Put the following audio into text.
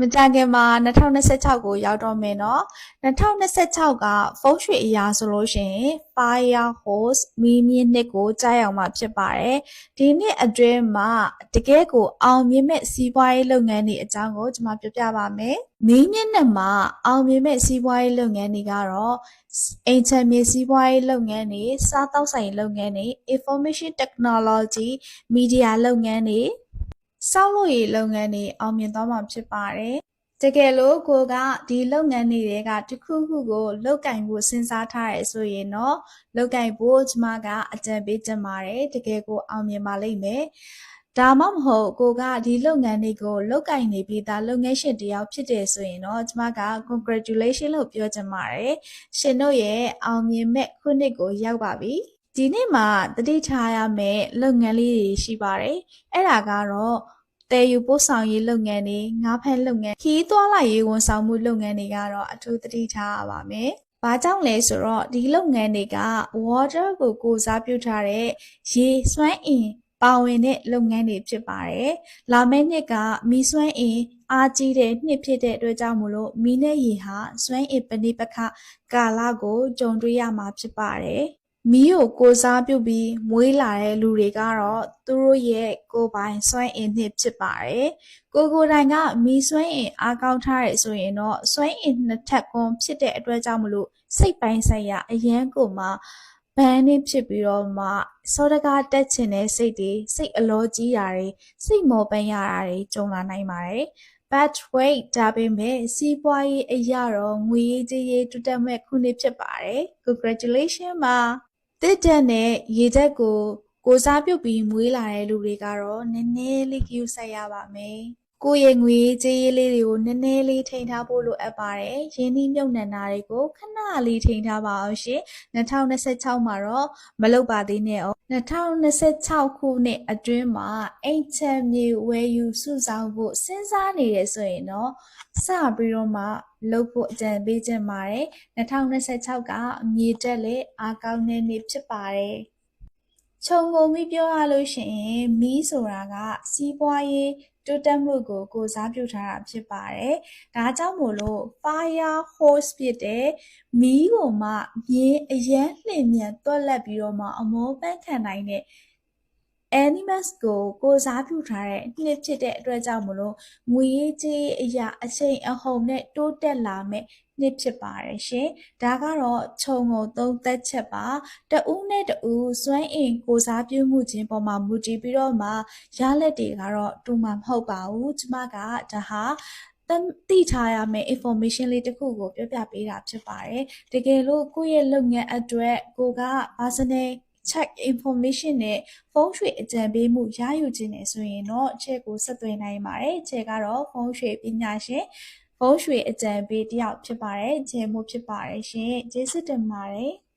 မကြခင်မှာ2026ကိုရောက်တော့မယ်နော်2026ကဖုန်းရွှေအရာဆိုလို့ရှိရင် Firehose မီးမြင့်နှစ်ကိုကြားရောက်မှာဖြစ်ပါတယ်ဒီနှစ်အတွင်းမှာတကယ်ကိုအောင်မြင်မဲ့စီးပွားရေးလုပ်ငန်းတွေအကြောင်းကိုကျွန်မပြောပြပါမယ်မီးမြင့်နှစ်မှာအောင်မြင်မဲ့စီးပွားရေးလုပ်ငန်းတွေကတော့အိမ်ချမ်းမြေစီးပွားရေးလုပ်ငန်းတွေစားတောက်ဆိုင်လုပ်ငန်းတွေ information technology media လုပ်ငန်းတွေ စောက်လို့ရည်လုပ်ငန်းတွေအောင်မြင်သွားမှာဖြစ်ပါတယ်။တကယ်လို့ကိုကဒီလုပ်ငန်းတွေကတစ်ခုခုကိုလုတ်ကင်ဖို့စဉ်းစားထားရဆိုရင်တော့လုတ်ကင်ဖို့ကျမကအကြံပေးချင်ပါတယ်တကယ်ကိုအောင်မြင်ပါလိမ့်မယ်။ဒါမှမဟုတ်ကိုကဒီလုပ်ငန်းတွေကိုလုတ်ကင်နေပြီးသားလုပ်ငန်းရှင်တယောက်ဖြစ်တယ်ဆိုရင်တော့ကျမက congratulation လို့ပြောချင်ပါတယ်။ရှင်တို့ရဲ့အောင်မြင်မဲ့ခုနှစ်ကိုရောက်ပါပြီ။ ဒီနေ့မှာတတိထားရမယ့်လုပ်ငန်းလေးတွေရှိပါတယ်။အဲ့ဒါကတော့တည်ယူပို့ဆောင်ရေးလုပ်ငန်းတွေငါးဖက်လုပ်ငန်းခီးသွွာလာရေးဝန်ဆောင်မှုလုပ်ငန်းတွေကတော့အထူးတတိထားရပါမယ်။ဘာကြောင့်လဲဆိုတော့ဒီလုပ်ငန်းတွေက water ကိုကိုစားပြုထားတဲ့ရေစွမ်းအင်ပါဝင်တဲ့လုပ်ငန်းတွေဖြစ်ပါတယ်။လာမယ့်နှစ်ကမီးစွမ်းအင်အားကြီးတဲ့နှစ်ဖြစ်တဲ့အတွက်ကြောင့်မလို့မီးနဲ့ရေဟာစွမ်းအင်ပဏိပခကာလကိုကြုံတွေ့ရမှာဖြစ်ပါတယ်။ မီးကိုကိုယ်စားပြုပြီးမွေးလာတဲ့လူတွေကတော့သူတို့ရဲ့ကိုယ်ပိုင်စွမ်းအင်နှစ်ဖြစ်ပါတယ်။ကိုယ်ကိုယ်တိုင်ကမီးစွမ်းအင်အားကောင်းထားရဆိုရင်တော့စွမ်းအင်နှစ်ထပ်ကွန်ဖြစ်တဲ့အတွက်ကြောင့်မလို့စိတ်ပိုင်းဆိုင်ရာအရန်ကိုမှဘန်းနေဖြစ်ပြီးတော့မှစောတကားတက်ချင်တဲ့စိတ်တွေစိတ်အလောကြီးတာတွေစိတ်မော်ပန်းရတာတွေကြုံလာနိုင်ပါတယ်။ but wait ဒါပေမဲ့စီးပွားရေးအရာတော့ငွေရေးကြေးရေးတိုးတက်မဲ့ခုနှစ်ဖြစ်ပါတယ် congratulation ပါ တစ်တက်နဲ့ရေတက်ကိုကိုစားပြုတ်ပြီးမွေးလာတဲ့လူတွေကတော့နည်းနည်းလေးကြည့်ဆက်ရပါမယ်။ ကိုယ့်ရဲ့ငွေကြေးရေးလေးတွေကိုနည်းနည်းလေးထိန်းထားဖို့လိုအပ်ပါတယ်။ရင်းနှီးမြှုပ်နှံတာတွေကိုခဏလေးထိန်းထားပါအောင်ရှင်။2026မှာတော့မလုပ်ပါသေးနဲ့အောင်2026ခုနှစ်အတွင်းမှာအိမ်ချမ်းမြေဝယ်ယူစုဆောင်ဖို့စဉ်းစားနေရဆိုရင်တော့စပြီးတော့မှလုပ်ဖို့အကြံပေးချင်ပါတယ်2026ကမြေတက်လေအားကောင်းတဲ့နေ့ဖြစ်ပါတယ် ခြုံငုံပြီးပြောရလို့ရှိရင်မီးဆိုတာကစီးပွားရေးတိုးတက်မှုကိုကိုစားပြုထားတာဖြစ်ပါတယ်။ဒါကြောင့်မို့လို့ fire hose ဖြစ်တဲ့မီးကိုမှမြင်းအရန်လှင်မြန်တွက်လက်ပြီးတော့မှအမောပန်းခံနိုင်တဲ့ animals ကိုကိုစားပြုထားတဲ့နှစ်ဖြစ်တဲ့အတွက်ကြောင့်မလို့ငွေရေးကြေးအရာအချိန်အဟုန်နဲ့တိုးတက်လာမဲ့နှစ်ဖြစ်ပါတယ်ရှင်။ဒါကတော့ခြုံငုံသုံးသက်ချက်ပါ။တဦးနဲ့တဦးစွမ်းအင်ကိုစားပြုမှုချင်းပေါ်မှာမူတည်ပြီးတော့မှရလက်တွေကတော့တူမှာမဟုတ်ပါဘူး။ကျမကဒါဟာတိထားရမယ့် information လေးတစ်ခုကိုပြောပြပေးတာဖြစ်ပါတယ်။တကယ်လို့ကိုယ့်ရဲ့လုပ်ငန်းအတွက်ကိုက personal check information နဲ့ဖုန်းရွှေအကြံပေးမှုရယူခြင်းနဲ့ဆိုရင်တော့ချက်ကိုဆက်သွယ်နိုင်ပါတယ်။ချက်ကတော့ဖုန်းရွှေပညာရှင်ဖုန်းရွှေအကြံပေးတယောက်ဖြစ်ပါတယ်။ဂျေမို့ဖြစ်ပါတယ်ရှင်။ကျေးဇူးတင်ပါတယ်။